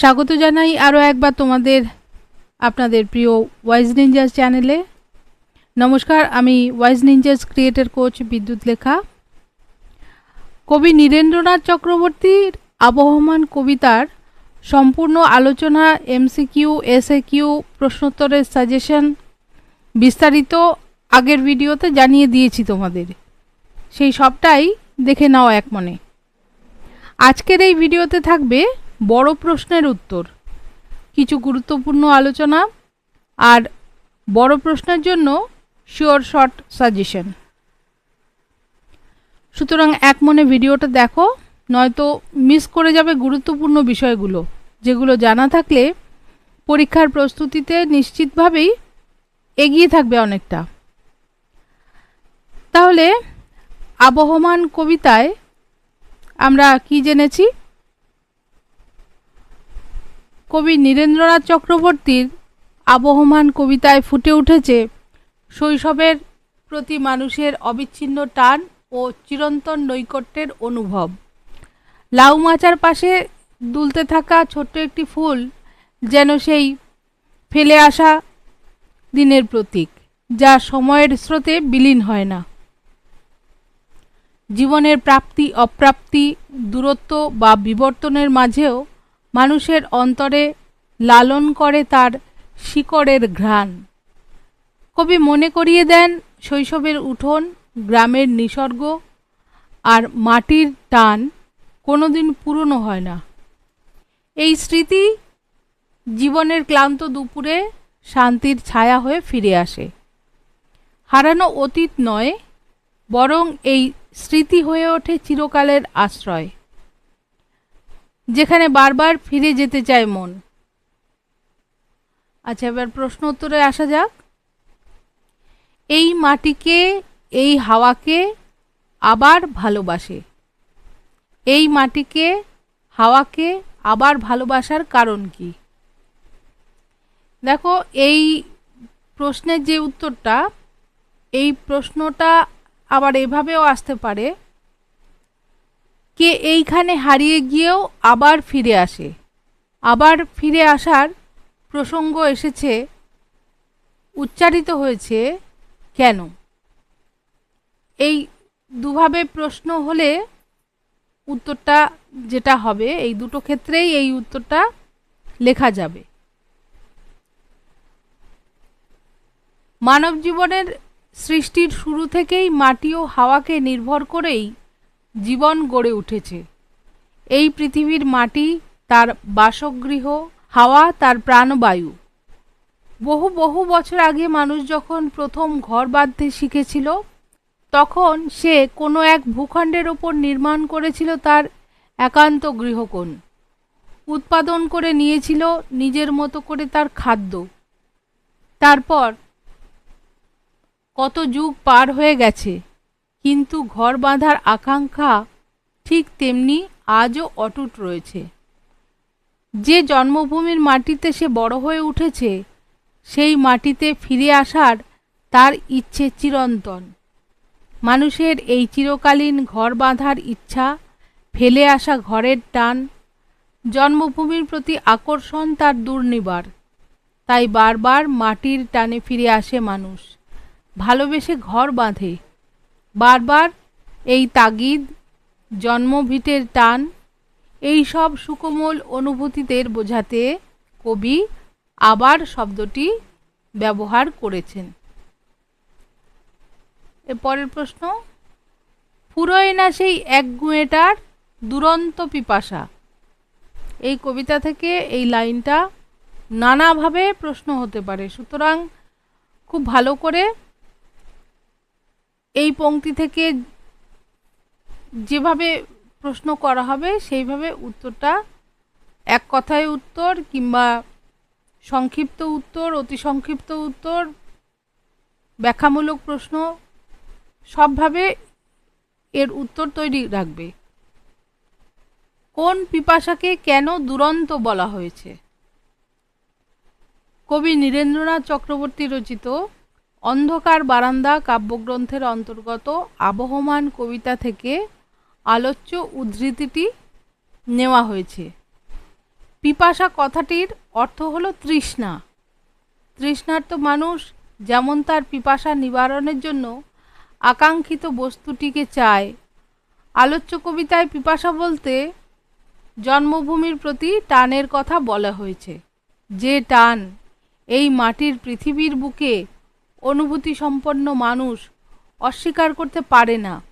স্বাগত জানাই আরও একবার তোমাদের, আপনাদের প্রিয় ওয়াইজ নিঞ্জাস চ্যানেলে নমস্কার, আমি ওয়াইজ নিঞ্জাস ক্রিয়েটার কোচ বিদ্যুৎ লেখা। কবি নীরেন্দ্রনাথ চক্রবর্তীর আবহমান কবিতার সম্পূর্ণ আলোচনা এমসিকিউ এসএ কিউ প্রশ্নোত্তরের সাজেশন বিস্তারিত আগের ভিডিওতে জানিয়ে দিয়েছি তোমাদের। সেই সবটাই দেখে নাও এক মনে। আজকের এই ভিডিওতে থাকবে বড় প্রশ্নের উত্তর। কিছু গুরুত্বপূর্ণ আলোচনা আর বড় প্রশ্নের জন্য শিওর শর্ট সাজেশন সুতরাং এক মনে ভিডিওটা দেখো, নয়তো মিস করে যাবে গুরুত্বপূর্ণ বিষয়গুলো, যেগুলো জানা থাকলে পরীক্ষার প্রস্তুতিতে নিশ্চিতভাবেই এগিয়ে থাকবে অনেকটা। তাহলে আবহমান কবিতায় আমরা কি জেনেছি? কবি নীরেন্দ্রনাথ চক্রবর্তীর আবহমান কবিতায় ফুটে উঠেছে, শৈশবের প্রতি মানুষের অবিচ্ছিন্ন টান ও চিরন্তন নৈকট্যের অনুভব। লাউ মাচার পাশে দুলতে থাকা ছোট্ট একটি ফুল যেন সেই ফেলে আসা দিনের প্রতীক, যা সময়ের স্রোতে বিলীন হয় না। জীবনের প্রাপ্তি অপ্রাপ্তি দূরত্ব বা বিবর্তনের মাঝেও মানুষের অন্তরে লালন করে তার শিকড়ের ঘ্রাণ। কবি মনে করিয়ে দেন শৈশবের উঠোন, গ্রামের নিসর্গ আর মাটির টান কোনোদিন পুরনো হয় না। এই স্মৃতি জীবনের ক্লান্ত দুপুরে শান্তির ছায়া হয়ে ফিরে আসে। হারানো অতীত নয়, বরং এই স্মৃতি হয়ে ওঠে চিরকালের আশ্রয়। যেখানে বারবার ফিরে যেতে চায় মন। আচ্ছা এবার প্রশ্ন উত্তরে আসা যাক। এই মাটিকে, এই হাওয়াকে আবার ভালোবাসে। এই মাটিকে, হাওয়াকে আবার ভালোবাসার কারণ কি? দেখো, এই প্রশ্নের যে উত্তরটা, এই প্রশ্নটা আবার এভাবেও আসতে পারে কে এইখানে হারিয়ে গিয়েও আবার ফিরে আসে। আবার ফিরে আসার প্রসঙ্গ এসেছে, উচ্চারিত হয়েছে, কেন? এই দুভাবে প্রশ্ন হলে উত্তরটা যেটা হবে, এই দুটো ক্ষেত্রেই এই উত্তরটা লেখা যাবে। মানব জীবনের সৃষ্টির শুরু থেকেই মাটি ও হাওয়াকে নির্ভর করেই জীবন গড়ে উঠেছে। এই পৃথিবীর মাটি, তার বাসগৃহ, হাওয়া, তার প্রাণবায়ু। বহু বহু বছর আগে মানুষ যখন প্রথম ঘর বাঁধতে শিখেছিল, তখন সে কোনো এক ভূখণ্ডের ওপর নির্মাণ করেছিল তার একান্ত গৃহকোণ। উৎপাদন করে নিয়েছিল নিজের মতো করে তার খাদ্য। তারপর কত যুগ পার হয়ে গেছে কিন্তু ঘর বাঁধার আকাঙ্ক্ষা ঠিক তেমনি আজও অটুট রয়েছে। যে জন্মভূমির মাটিতে সে বড় হয়ে উঠেছে, সেই মাটিতে ফিরে আসার তার ইচ্ছে চিরন্তন। মানুষের এই চিরকালীন ঘর বাঁধার ইচ্ছা, ফেলে আসা ঘরের টান, জন্মভূমির প্রতি আকর্ষণ তার দুর্নিবার। তাই বারবার মাটির টানে ফিরে আসে মানুষ। ভালোবেসে ঘর বাঁধে। বারবার এই তাগিদ, জন্মভিটের টান, এই সব সুকোমল অনুভূতিদের বোঝাতে কবি আবার শব্দটি ব্যবহার করেছেন। এর পরের প্রশ্ন, ফুরোয় না সেই এক গুঁয়েটার দুরন্ত পিপাসা? এই কবিতা থেকে এই লাইনটা নানাভাবে প্রশ্ন হতে পারে। সুতরাং খুব ভালো করে এই পংক্তি থেকে যেভাবে প্রশ্ন করা হবে, সেইভাবে উত্তরটা এক কথায় উত্তর কিংবা সংক্ষিপ্ত উত্তর, অতি সংক্ষিপ্ত উত্তর, ব্যাখ্যামূলক প্রশ্ন, সবভাবে এর উত্তর তৈরি রাখবে। কোন পিপাসাকে কেন দুরন্ত বলা হয়েছে? কবি নীরেন্দ্রনাথ চক্রবর্তী রচিত অন্ধকার বারান্দা কাব্যগ্রন্থের অন্তর্গত আবহমান কবিতা থেকে আলোচ্য উদ্ধৃতিটি নেওয়া হয়েছে। পিপাসা কথাটির অর্থ হলো তৃষ্ণা। তৃষ্ণার্ত মানুষ যেমন তার পিপাসা নিবারণের জন্য আকাঙ্ক্ষিত বস্তুটিকে চায়, আলোচ্য কবিতায় পিপাসা বলতে জন্মভূমির প্রতি টানের কথা বলা হয়েছে। যে টান এই মাটির পৃথিবীর বুকে অনুভূতি সম্পন্ন মানুষ অস্বীকার করতে পারে না।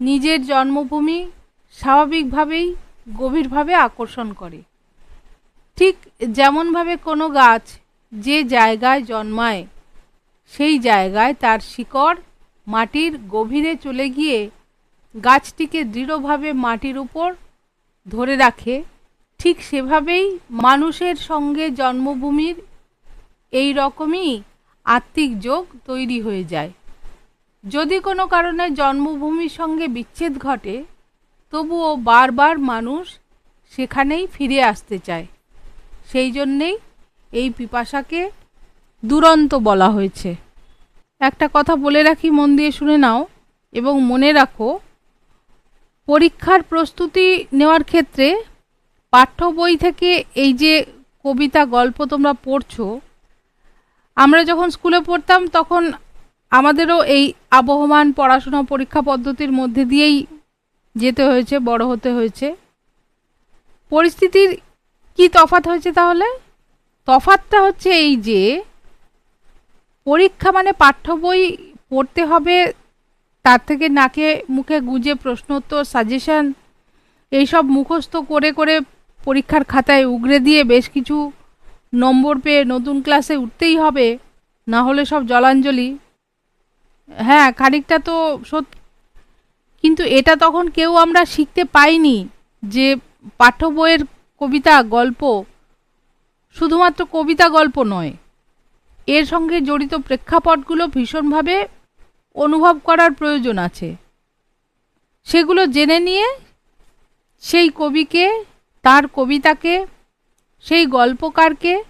নিজের জন্মভূমি স্বাভাবিকভাবেই গভীরভাবে আকর্ষণ করে। ঠিক যেমনভাবে কোনো গাছ যে জায়গায় জন্মায়, সেই জায়গায় তার শিকড় মাটির গভীরে চলে গিয়ে গাছটিকে দৃঢ়ভাবে মাটির উপর ধরে রাখে। ঠিক সেভাবেই মানুষের সঙ্গে জন্মভূমির এই রকমই আত্মিক যোগ তৈরি হয়ে যায়। যদি কোনো কারণে জন্মভূমির সঙ্গে বিচ্ছেদ ঘটে, তবুও বারবার মানুষ সেখানেই ফিরে আসতে চায়। সেই জন্যেই এই পিপাসাকে দুরন্ত বলা হয়েছে। একটা কথা বলে রাখি, মন দিয়ে শুনে নাও এবং মনে রাখো, পরীক্ষার প্রস্তুতি নেওয়ার ক্ষেত্রে পাঠ্য বই থেকে এই যে কবিতা গল্প তোমরা পড়ছো আমরা যখন স্কুলে পড়তাম তখন আমাদেরও এই আবহমান পড়াশোনা পরীক্ষা পদ্ধতির মধ্যে দিয়েই যেতে হয়েছে, বড় হতে হয়েছে। পরিস্থিতির কি তফাৎ হয়েছে তাহলে? তফাতটা হচ্ছে এই যে, পরীক্ষা মানে পাঠ্য বই পড়তে হবে, তার থেকে নাকে মুখে গুজে প্রশ্নোত্তর সাজেশন এইসব মুখস্থ করে করে পরীক্ষার খাতায় উগরে দিয়ে বেশ কিছু নম্বর পেয়ে নতুন ক্লাসে উঠতেই হবে, না হলে সব জলাঞ্জলি। হ্যাঁ খানিকটা তো সত, কিন্তু এটা তখন কেউ আমরা শিখতে পাইনি যে পাঠ্য বইয়ের কবিতা, গল্প শুধুমাত্র কবিতা, গল্প নয়। এর সঙ্গে জড়িত প্রেক্ষাপটগুলো ভীষণভাবে অনুভব করার প্রয়োজন আছে। সেগুলো জেনে নিয়ে সেই কবিকে, তার কবিতাকে সেই গল্পকারকে,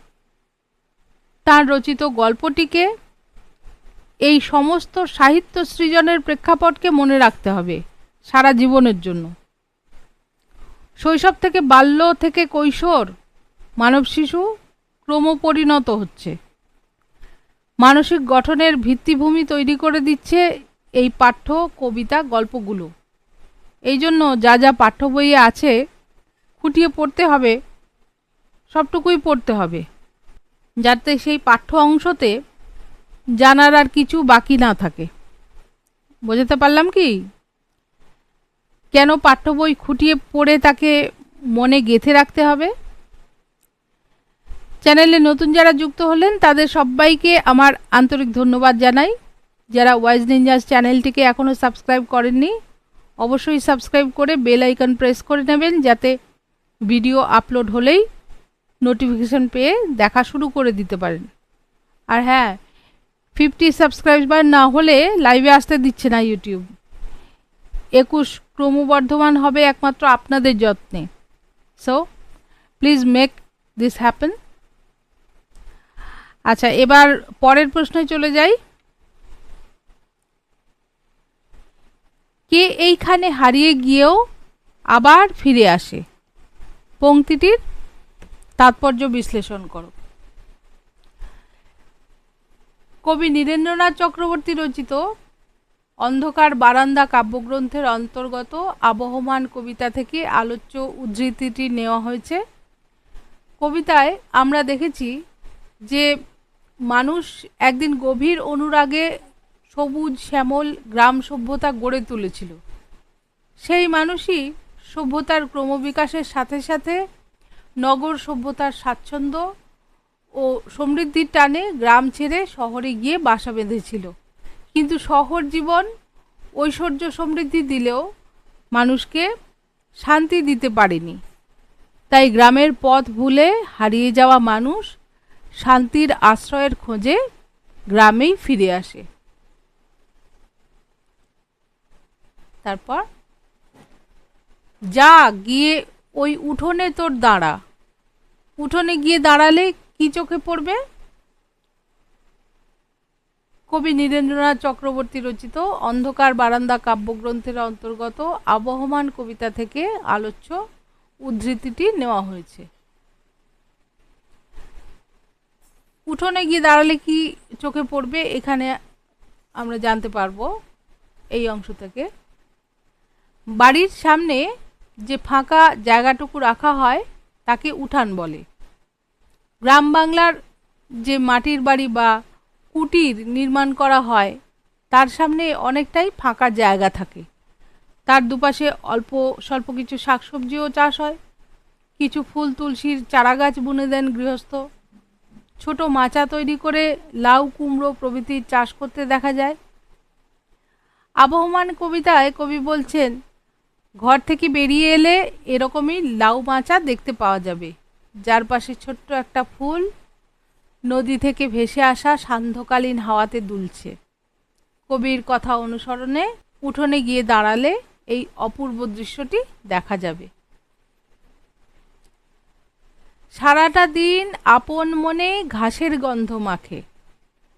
তার রচিত গল্পটিকে, এই সমস্ত সাহিত্য সৃজনের প্রেক্ষাপটকে মনে রাখতে হবে সারা জীবনের জন্য। শৈশব থেকে বাল্য থেকে কৈশোর মানব শিশু ক্রমপরিণত হচ্ছে। মানসিক গঠনের ভিত্তিভূমি তৈরি করে দিচ্ছে এই পাঠ্য, কবিতা, গল্পগুলো। এই জন্য যা যা পাঠ্য বইয়ে আছে, খুঁটিয়ে পড়তে হবে সবটুকুই পড়তে হবে। যাতে সেই পাঠ্য অংশতে জানার আর কিছু বাকি না থাকে। বোঝাতে পারলাম কি? কেন পাঠ্য বই খুঁটিয়ে পড়ে তাকে মনে গেঁথে রাখতে হবে? চ্যানেলে নতুন যারা যুক্ত হলেন, তাদের সবাইকে আমার আন্তরিক ধন্যবাদ জানাই। যারা ওয়াইজ নিঞ্জাস চ্যানেলটিকে এখনও সাবস্ক্রাইব করেননি, অবশ্যই সাবস্ক্রাইব করে বেল আইকন প্রেস করে নেবেন, যাতে ভিডিও আপলোড হলেই নোটিফিকেশন পেয়ে দেখা শুরু করে দিতে পারেন। আর হ্যাঁ ফিফটি সাবস্ক্রাইবার না হলে লাইভে আসতে দিচ্ছে না ইউটিউব একুশ ক্রমবর্ধমান হবে একমাত্র আপনাদের যত্নে। So please make this happen আচ্ছা এবার পরের প্রশ্নে চলে যাই। কে এইখানে হারিয়ে গিয়েও আবার ফিরে আসে? পংক্তিটির তাৎপর্য বিশ্লেষণ করো। কবি নীরেন্দ্রনাথ চক্রবর্তী রচিত অন্ধকার বারান্দা কাব্যগ্রন্থের অন্তর্গত আবহমান কবিতা থেকে আলোচ্য উদ্ধৃতিটি নেওয়া হয়েছে। কবিতায় আমরা দেখেছি যে মানুষ একদিন গভীর অনুরাগে সবুজ, শ্যামল, গ্রাম সভ্যতা গড়ে তুলেছিল। সেই মানুষই সভ্যতার ক্রমবিকাশের সাথে সাথে নগর সভ্যতার স্বাচ্ছন্দ্য ও সমৃদ্ধির টানে গ্রাম ছেড়ে শহরে গিয়ে বাসা বেঁধেছিল। কিন্তু শহর জীবন ঐশ্বর্য সমৃদ্ধি দিলেও মানুষকে শান্তি দিতে পারেনি। তাই গ্রামের পথ ভুলে হারিয়ে যাওয়া মানুষ শান্তির আশ্রয়ের খোঁজে গ্রামেই ফিরে আসে। তারপর, যা গিয়ে ওই উঠোনে তোর দাঁড়া। উঠোনে গিয়ে দাঁড়ালে কি চোখে পড়বে? কবি নীরেন্দ্রনাথ চক্রবর্তী রচিত অন্ধকার বারান্দা কাব্যগ্রন্থের অন্তর্গত আবহমান কবিতা থেকে আলোচ্য উদ্ধৃতিটি নেওয়া হয়েছে। উঠোনে গিয়ে দাঁড়ালে কি চোখে পড়বে এখানে আমরা জানতে পারব এই অংশ থেকে। বাড়ির সামনে যে ফাঁকা জায়গাটুকু রাখা হয়, তাকে উঠান বলে। গ্রাম বাংলার যে মাটির বাড়ি বা কুটির নির্মাণ করা হয়, তার সামনে অনেকটাই ফাঁকা জায়গা থাকে। তার দুপাশে অল্প স্বল্প কিছু শাকসবজিও চাষ হয়। কিছু ফুল, তুলসীর চারাগাছ বুনে দেন গৃহস্থ। ছোট মাচা তৈরি করে লাউ, কুমড়ো প্রভৃতির চাষ করতে দেখা যায়। আবহমান কবিতায় কবি বলছেন ঘর থেকে বেরিয়ে এলে এরকমই লাউ মাচা দেখতে পাওয়া যাবে। যার পাশে ছোট্ট একটা ফুল নদী থেকে ভেসে আসা সান্ধ্যকালীন হাওয়াতে দুলছে। কবির কথা অনুসরণে উঠোনে গিয়ে দাঁড়ালে এই অপূর্ব দৃশ্যটি দেখা যাবে। সারাটা দিন আপন মনে ঘাসের গন্ধ মাখে।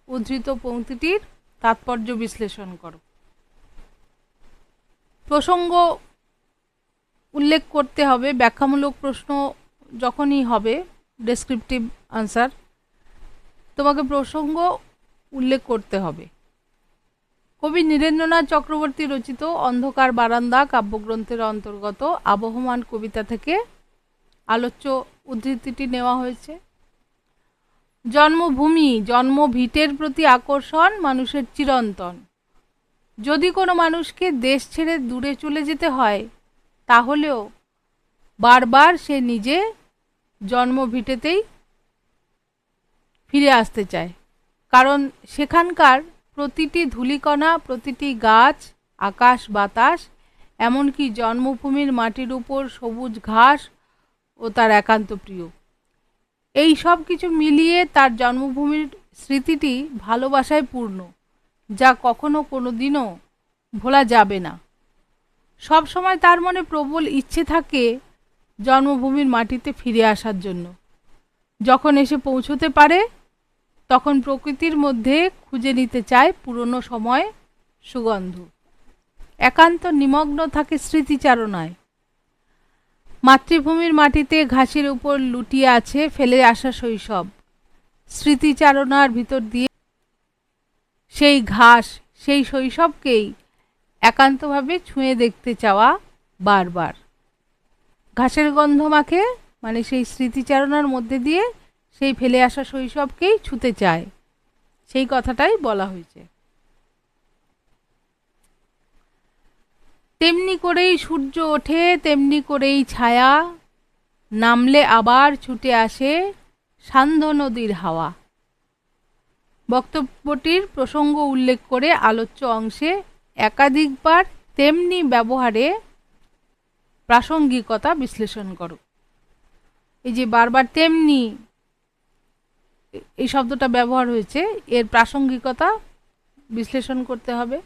উদ্ধৃত পংক্তিটির তাৎপর্য বিশ্লেষণ করো। প্রসঙ্গ উল্লেখ করতে হবে, ব্যাখ্যামূলক প্রশ্ন যখনই হবে ডেসক্রিপটিভ আনসার তোমাকে প্রসঙ্গ উল্লেখ করতে হবে। কবি নীরেন্দ্রনাথ চক্রবর্তী রচিত অন্ধকার বারান্দা কাব্যগ্রন্থের অন্তর্গত আবহমান কবিতা থেকে আলোচ্য উদ্ধৃতিটি নেওয়া হয়েছে। জন্মভূমি, জন্মভিটের প্রতি আকর্ষণ, মানুষের চিরন্তন। যদি কোনো মানুষকে দেশ ছেড়ে দূরে চলে যেতে হয় তাহলেও বারবার সে নিজে জন্মভিটেতেই ফিরে আসতে চায়। কারণ সেখানকার প্রতিটি ধূলিকণা, প্রতিটি গাছ, আকাশ, বাতাস, এমনকি জন্মভূমির মাটির উপর সবুজ ঘাস ও তার একান্ত প্রিয়। এই সব কিছু মিলিয়ে তার জন্মভূমির স্মৃতিটি ভালোবাসায় পূর্ণ, যা কখনো কোনো দিনও ভোলা যাবে না। সব সময় তার মনে প্রবল ইচ্ছে থাকে জন্মভূমির মাটিতে ফিরে আসার জন্য। যখন এসে পৌঁছতে পারে, তখন প্রকৃতির মধ্যে খুঁজে নিতে চায় পুরনো সময় সুগন্ধ। একান্ত নিমগ্ন থাকে স্মৃতিচারণায়। মাতৃভূমির মাটিতে ঘাসের উপর লুটিয়ে আছে ফেলে আসা শৈশব। স্মৃতিচারণার ভিতর দিয়ে সেই ঘাস, সেই শৈশবকেই একান্তভাবে ছুঁয়ে দেখতে চাওয়া বারবার। ঘাসের গন্ধ মাখে মানে সেই স্মৃতিচারণার মধ্যে দিয়ে সেই ফেলে আসা শৈশবকেই ছুতে চায়। সেই কথাটাই বলা হয়েছে। তেমনি করেই সূর্য ওঠে, তেমনি করেই ছায়া নামলে আবার ছুটে আসে সান্ধ্য নদীর হাওয়া। বক্তব্যটির প্রসঙ্গ উল্লেখ করে আলোচ্য অংশে একাধিকবার তেমনি ব্যবহারে প্রাসঙ্গিকতা বিশ্লেষণ করো। এই যে বারবার তেমনি এই শব্দটা ব্যবহার হয়েছে, এর প্রাসঙ্গিকতা বিশ্লেষণ করতে হবে।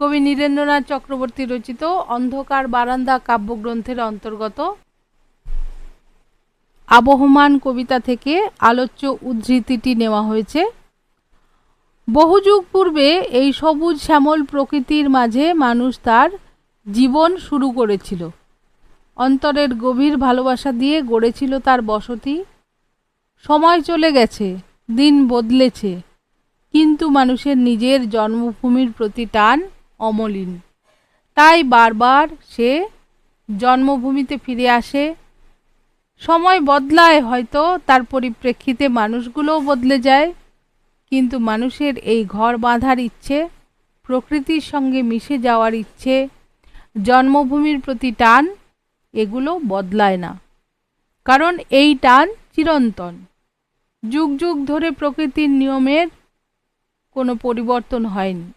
কবি নীরেন্দ্রনাথ চক্রবর্তী রচিত অন্ধকার বারান্দা কাব্যগ্রন্থের অন্তর্গত আবহমান কবিতা থেকে আলোচ্য উদ্ধৃতিটি নেওয়া হয়েছে। বহু যুগ পূর্বে এই সবুজ শ্যামল প্রকৃতির মাঝে মানুষ তার জীবন শুরু করেছিল। অন্তরের গভীর ভালোবাসা দিয়ে গড়েছিল তার বসতি। সময় চলে গেছে, দিন বদলেছে, কিন্তু মানুষের নিজের জন্মভূমির প্রতি টান অমলিন। তাই বারবার সে জন্মভূমিতে ফিরে আসে। সময় বদলায় হয়তো, তার পরিপ্রেক্ষিতে মানুষগুলোও বদলে যায়। কিন্তু মানুষের এই ঘর বাঁধার ইচ্ছে, প্রকৃতির সঙ্গে মিশে যাওয়ার ইচ্ছে, জন্মভূমির প্রতি টান, এগুলো বদলায় না। কারণ এই টান চিরন্তন। যুগ যুগ ধরে প্রকৃতির নিয়মের কোনো পরিবর্তন হয়নি।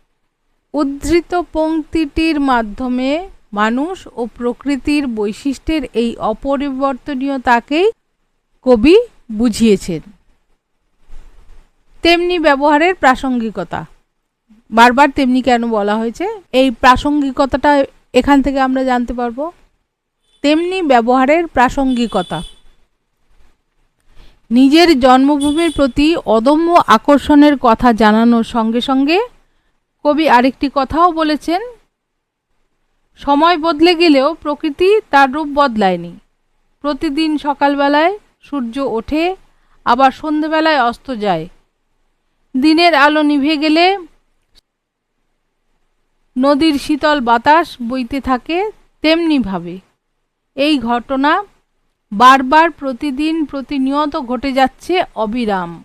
উদ্ধৃত পংক্তিটির মাধ্যমে মানুষ ও প্রকৃতির বৈশিষ্ট্যের এই অপরিবর্তনীয়তাকেই কবি বুঝিয়েছেন। তেমনি ব্যবহারের প্রাসঙ্গিকতা। বারবার তেমনি কেন বলা হয়েছে? এই প্রাসঙ্গিকতাটা এখান থেকে আমরা জানতে পারব। তেমনি ব্যবহারের প্রাসঙ্গিকতা। নিজের জন্মভূমির প্রতি অদম্য আকর্ষণের কথা জানানোর সঙ্গে সঙ্গে কবি আরেকটি কথাও বলেছেন, সময় বদলে গেলেও প্রকৃতি তার রূপ বদলায়নি। প্রতিদিন সকালবেলায় সূর্য ওঠে, আবার সন্ধেবেলায় অস্ত যায়। দিনের আলো নিভে গেলে নদীর শীতল বাতাস বইতে থাকে তেমনিভাবে এই ঘটনা বারবার প্রতিদিন প্রতিনিয়ত ঘটে যাচ্ছে অবিরাম।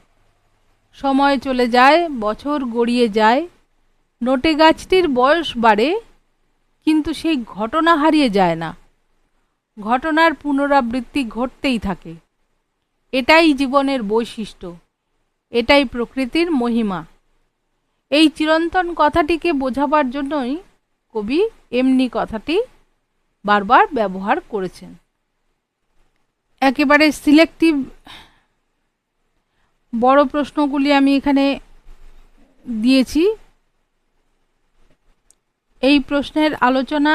সময় চলে যায়, বছর গড়িয়ে যায়, নোটে গাছটির বয়স বাড়ে, কিন্তু সেই ঘটনা হারিয়ে যায় না। ঘটনার পুনরাবৃত্তি ঘটতেই থাকে। এটাই জীবনের বৈশিষ্ট্য। এটাই প্রকৃতির মহিমা। এই চিরন্তন কথাটিকে বোঝাবার জন্যই কবি এমনি কথাটি বারবার ব্যবহার করেছেন। একেবারে সিলেক্টিভ বড় প্রশ্নগুলি আমি এখানে দিয়েছি। এই প্রশ্নের আলোচনা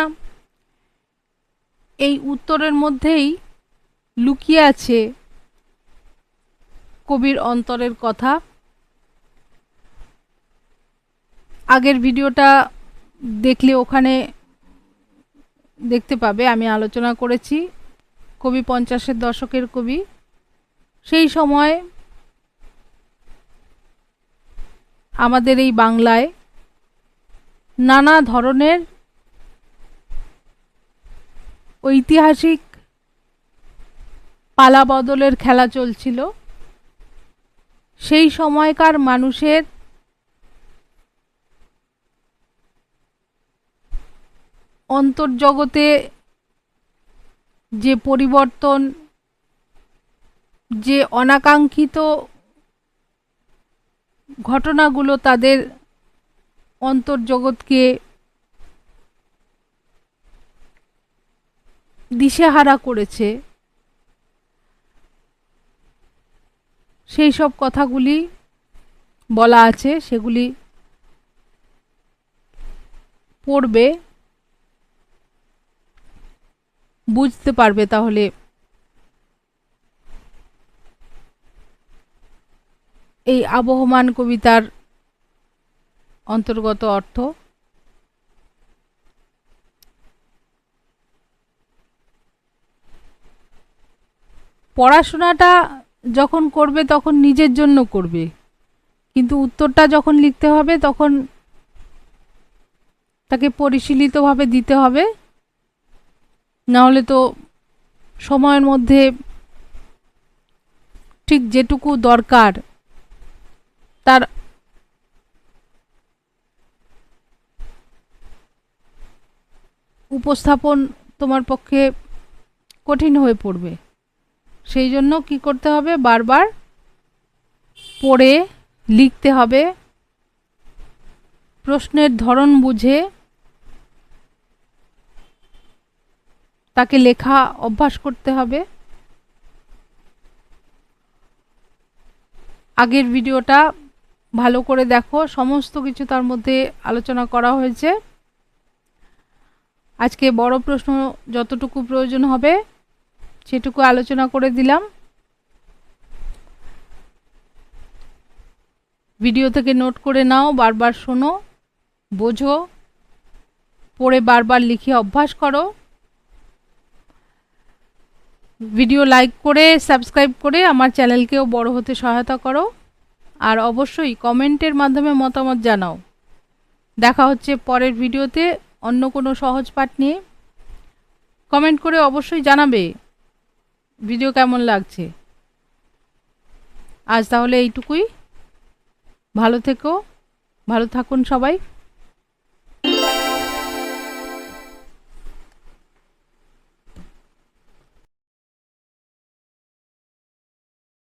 এই উত্তরের মধ্যেই লুকিয়ে আছে কবির অন্তরের কথা। আগের ভিডিওটা দেখলে ওখানে দেখতে পাবে, আমি আলোচনা করেছি। কবি পঞ্চাশের দশকের কবি। সেই সময় আমাদের এই বাংলায় নানা ধরনের ঐতিহাসিক পালা বদলের খেলা চলছিল। সেই সময়কার মানুষের অন্তর্জগতে যে পরিবর্তন যে অনাকাঙ্ক্ষিত ঘটনাগুলো তাদের অন্তর্জগৎকে দিশেহারা করেছে সেই সব কথাগুলি বলা আছে, সেগুলি পড়বে, বুঝতে পারবে তাহলে। এই আবহমান কবিতার অন্তর্গত অর্থ, পড়াশোনাটা যখন করবে তখন নিজের জন্য করবে। কিন্তু উত্তরটা যখন লিখতে হবে তখন তাকে পরিশীলিতভাবে দিতে হবে। নাহলে তো সময়ের মধ্যে ঠিক যেটুকু দরকার তার উপস্থাপন তোমার পক্ষে কঠিন হয়ে পড়বে। সেই জন্য কি করতে হবে? বারবার পড়ে লিখতে হবে। প্রশ্নের ধরন বুঝে তাকে লেখা অভ্যাস করতে হবে। আগের ভিডিওটা ভালো করে দেখো। সমস্ত কিছু তার মধ্যে আলোচনা করা হয়েছে। আজকে বড় প্রশ্ন যতটুকু প্রয়োজন হবে সেটুকু আলোচনা করে দিলাম। ভিডিও থেকে নোট করে নাও, বারবার শোনো, বোঝো, পড়ে বারবার লিখে অভ্যাস করো। ভিডিও লাইক করে, সাবস্ক্রাইব করে আমার চ্যানেলকেও বড় হতে সহায়তা করো। আর অবশ্যই কমেন্টের মাধ্যমে মতামত জানাও। দেখা হচ্ছে পরের ভিডিওতে অন্য কোনো সহজ পাঠ নিয়ে। কমেন্ট করে অবশ্যই জানাবে। ভিডিও কেমন লাগছে? আজ তাহলে এইটুকুই। ভালো থেকো ভালো থাকুন সবাই।